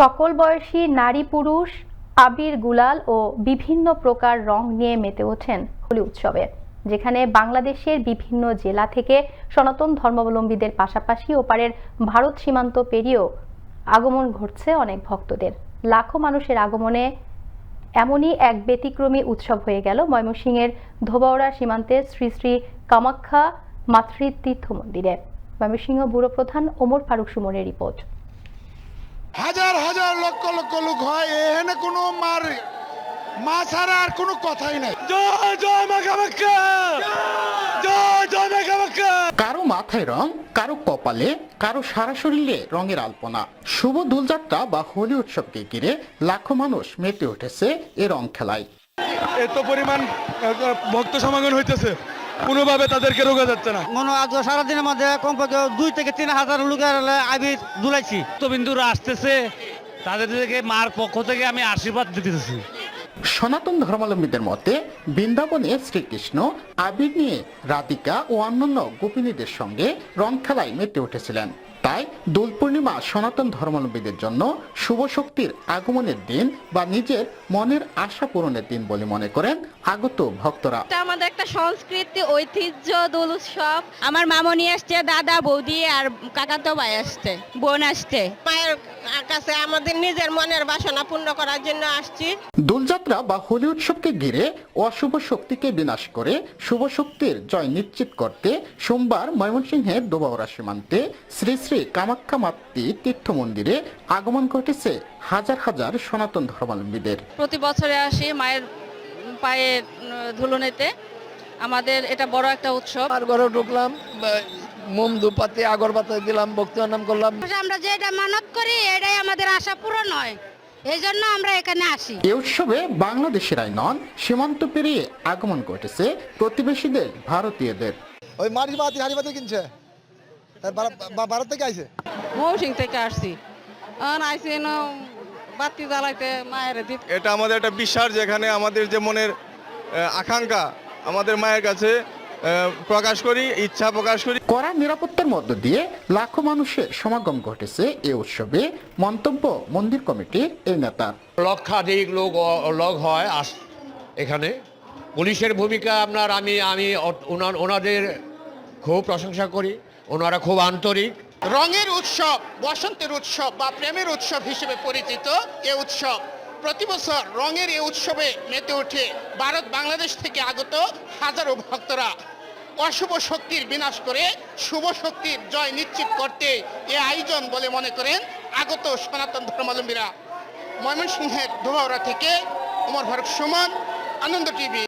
সকল বয়সী নারী পুরুষ, আবির গুলাল ও বিভিন্ন প্রকার রং নিয়ে মেতে ওঠেন হোলি উৎসবে, যেখানে বাংলাদেশের বিভিন্ন জেলা থেকে সনাতন ধর্মাবলম্বীদের পাশাপাশি ওপারের ভারত সীমান্ত পেরিয়েও আগমন ঘটছে অনেক ভক্তদের। লাখো মানুষের আগমনে এমনই এক ব্যতিক্রমী উৎসব হয়ে গেল ময়মনসিংহের ধোবাউড়া সীমান্তের শ্রী শ্রী কামাখ্যা মাতৃতীর্থ মন্দিরে। ময়মনসিংহ ব্যুরো প্রধান ওমর ফারুক সুমনের রিপোর্ট। হাজার হাজার লক্ষ লক্ষ লোক হয় এখানে কোনো মার মা ছাড়া আর কোনো কথাই নাই। জয় জয় মা কামাখ্যা জয় জয় মা কামাখ্যা কারও মাথায় রং কারও কপালে কারও সারা শরীরে রঙের আলপনা। শুভ দোলযাত্রা বা হোলি উৎসবকে ঘিরে লাখো মানুষ মেতে উঠেছে এ রং খেলায়। এত পরিমাণ ভক্ত সমাগম হইতেছে। কোনোভাবে তাদেরকে রোগা যাচ্ছে না। মনে আজ সারাদিনের মধ্যে কমপক্ষে দুই থেকে তিন হাজার লোকের আবির দুলাইছি। তো বিন্দুরা আসতেছে তাদের থেকে মার পক্ষ থেকে আমি আশীর্বাদ দিতেছি। সনাতন ধর্মাবলম্বীদের মতে বৃন্দাবনে শ্রীকৃষ্ণ আবির নিয়ে রাধিকা ও অন্যান্য গোপিনীদের সঙ্গে রং খেলায় মেতে উঠেছিলেন। তাই দোল পূর্ণিমা সনাতন ধর্মাবলম্বীদের জন্য শুভ শক্তির আগমনের দিন বা নিজের মনের আশা পূরণের দিন বলে মনে করেন আগত ভক্তরা। এটা আমাদের একটা সংস্কৃতি ঐতিহ্য দোল উৎসব। আমার মামনি আসছে দাদা বৌদি আর কাকাতো ভাই আসছে বোন আসছে। মায়ের কাছে আমাদের নিজের মনের বাসনা পূর্ণ করার জন্য আসছি। দোলযাত্রা বা হোলি উৎসবকে ঘিরে অশুভ শক্তিকে বিনাশ করে শুভ শক্তির জয় নিশ্চিত করতে সোমবার ময়মনসিংহের দোবাউড়া সীমান্তে শ্রী শ্রী কামাখ্যা মাতৃ তীর্থ মন্দিরে আগমন ঘটেছে হাজার হাজার সনাতন ধর্মাবলম্বীদের প্রতি বছরে আসি মায়ের পায়ে ধুলো নিতে। আমাদের এটা বড় একটা উৎসব। আর ঘরে ঢুকলাম মোম ধূপাতি আগরবাতি দিলাম ভক্তি নাম করলাম। আমরা যেটা মানত করি এটাই আমাদের আশা পূরণ হয়। এই জন্য আমরা এখানে আসি। এ উৎসবে বাংলাদেশেরাই নন সীমান্ত পেরিয়ে আগমন ঘটেছে প্রতিবেশীদের ভারতীয়দের। ওই মারি বাতি হাড়ি বাতি কিনছে? ভারত- থেকে আইছে? মৌসিং থেকে আসছি। আর আইসি ন বাতি জ্বালাইতে মায়ের দিতে। এটা আমাদের একটা বিশ্বাস যেখানে আমাদের যে মনের আকাঙ্ক্ষা আমাদের মায়ের কাছে প্রকাশ করি ইচ্ছা প্রকাশ করি। কড়া নিরাপত্তার মধ্য দিয়ে লাখো মানুষের সমাগম ঘটেছে এ উৎসবে মন্তব্য মন্দির কমিটির এই নেতা। লক্ষাধিক লোক লোক হয় আস এখানে। পুলিশের ভূমিকা আপনার আমি আমি অ- ওনা- ওনাদের খুব প্রশংসা করি। ওনারা খুব আন্তরিক। রঙের উৎসব, বসন্তের উৎসব বা প্রেমের উৎসব হিসেবে পরিচিত এ উৎসব। প্রতি বছর রঙের এই উৎসবে মেতে ওঠে ভারত বাংলাদেশ থেকে আগত হাজারো ভক্তরা। অশুভ শক্তির বিনাশ করে শুভ শক্তির জয় নিশ্চিত করতে এ আয়োজন বলে মনে করেন আগত সনাতন ধর্মাবলম্বীরা। ময়মনসিংহের ধোবাউড়া থেকে উমর ফারুক সুমন, আনন্দ টিভি।